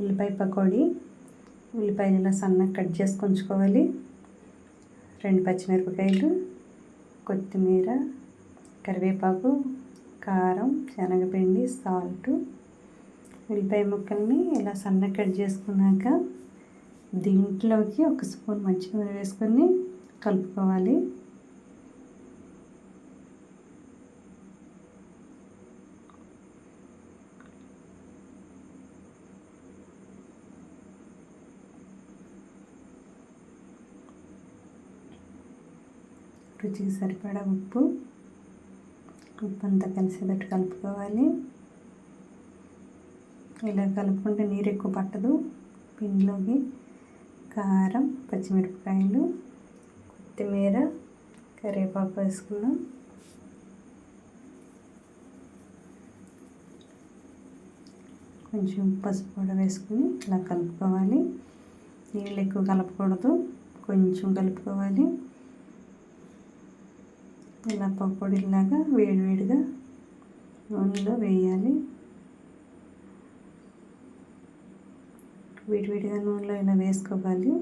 ఉల్లిపాయ పకోడీ ఉల్లిపాయలు ఇలా సన్నగా కట్ చేసుకొంచుకోవాలి రెండు పచ్చిమిరపకాయలు కొత్తిమీర కరివేపాకు కారం శనగపిండి సాల్ట్. ఉల్లిపాయ ముక్కల్ని ఇలా సన్నగా కట్ చేసుకున్నాక దీంట్లోకి ఒక స్పూన్ మంచి వేసుకొని కలుపుకోవాలి. రుచికి సరిపడా ఉప్పు. ఉప్పు అంతా కలిసేటట్టు కలుపుకోవాలి. ఇలా కలుపుకుంటే నీరు ఎక్కువ పట్టదు. పిండిలోకి కారం పచ్చిమిరపకాయలు కొత్తిమీర కరివేపాకు వేసుకున్నాం కొంచెం పసుపు కూడా వేసుకుని ఇలా కలుపుకోవాలి. నీళ్ళు ఎక్కువ కలపకూడదు. కొంచెం కలుపుకోవాలి. ఇలా పకోడీలాగా వేడివేడిగా నూనెలో వేయాలి. విడివిడిగా నూనెలో ఇలా వేసుకోవాలి.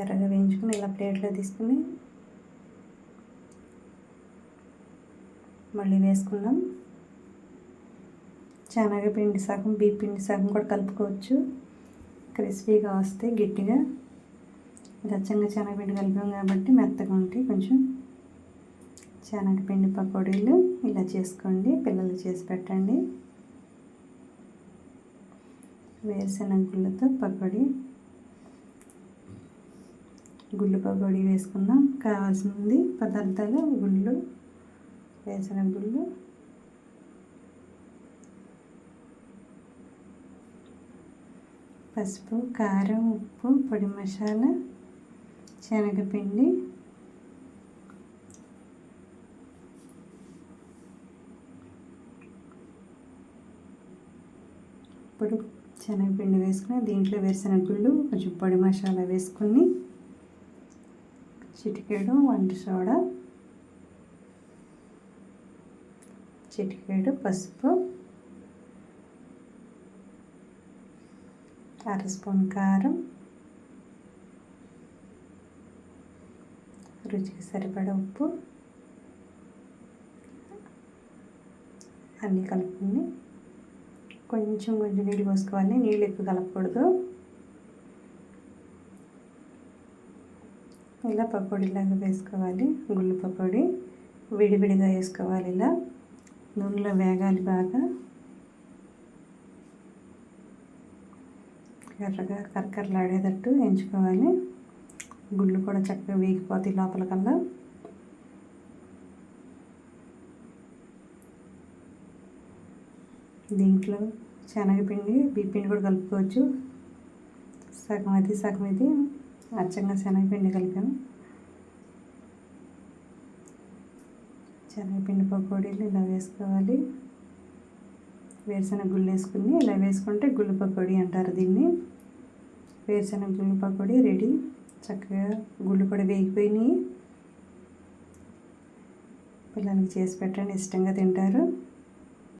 ఎర్రగా వేయించుకొని ఇలా ప్లేట్లో తీసుకుని మళ్ళీ వేసుకుందాం. శనగపిండి సగం బియ్య పిండి సగం కూడా కలుపుకోవచ్చు. క్రిస్పీగా వస్తే గట్టిగా. గచ్చంగా శనగపిండి కలిపాం కాబట్టి మెత్తగా ఉంటాయి. కొంచెం శనగపిండి పకోడీలు ఇలా చేసుకోండి. పిల్లలు చేసి పెట్టండి. వేరుశనగ గుళ్ళతో పకోడీ. గుళ్ళు పకోడీ వేసుకుందాం. కావాల్సింది పదార్థాలు గుళ్ళు వేరుశనగ గుళ్ళు. పసుపు కారం ఉప్పు పొడి మసాలా శనగపిండి. ఇప్పుడు శనగపిండి వేసుకుని దీంట్లో వేరుశనగ గుళ్ళు కొంచెం పొడి మసాలా వేసుకుని చిటికేడు వంట సోడా చిటికేడు పసుపు అర స్పూన్ కారం. రుచికి సరిపడ ఉప్పు. అన్నీ కలుపుకుని కొంచెం కొంచెం నీళ్ళు పోసుకోవాలి. నీళ్ళు ఎక్కువ కలపకూడదు. ఇలా పకోడీలాగా వేసుకోవాలి. గుళ్ళు పకోడీ విడివిడిగా వేసుకోవాలి ఇలా. నూనెలో వేగాలి బాగా. ఎర్రగా కరకరలాడేటట్టు ఎంచుకోవాలి. గుళ్ళు కూడా చక్కగా వేగిపోతాయి లోపల కల్లా. దీంట్లో శనగపిండి బియ్యపిండి కూడా కలుపుకోవచ్చు. సగం అది సగం ఇది. అచ్చంగా శనగపిండి కలిపాను. శనగపిండి పకోడీలు ఇలా వేసుకోవాలి. వేరుశనగ గుళ్ళు వేసుకుని ఇలా వేసుకుంటే గుళ్ళు పకోడీ అంటారు దీన్ని. వేరుశనగ గుళ్ళు పకోడీ రెడీ. చక్కగా గుళ్ళు కూడా వేగిపోయినాయి. పిల్లలకి చేసి పెట్టండి ఇష్టంగా తింటారు.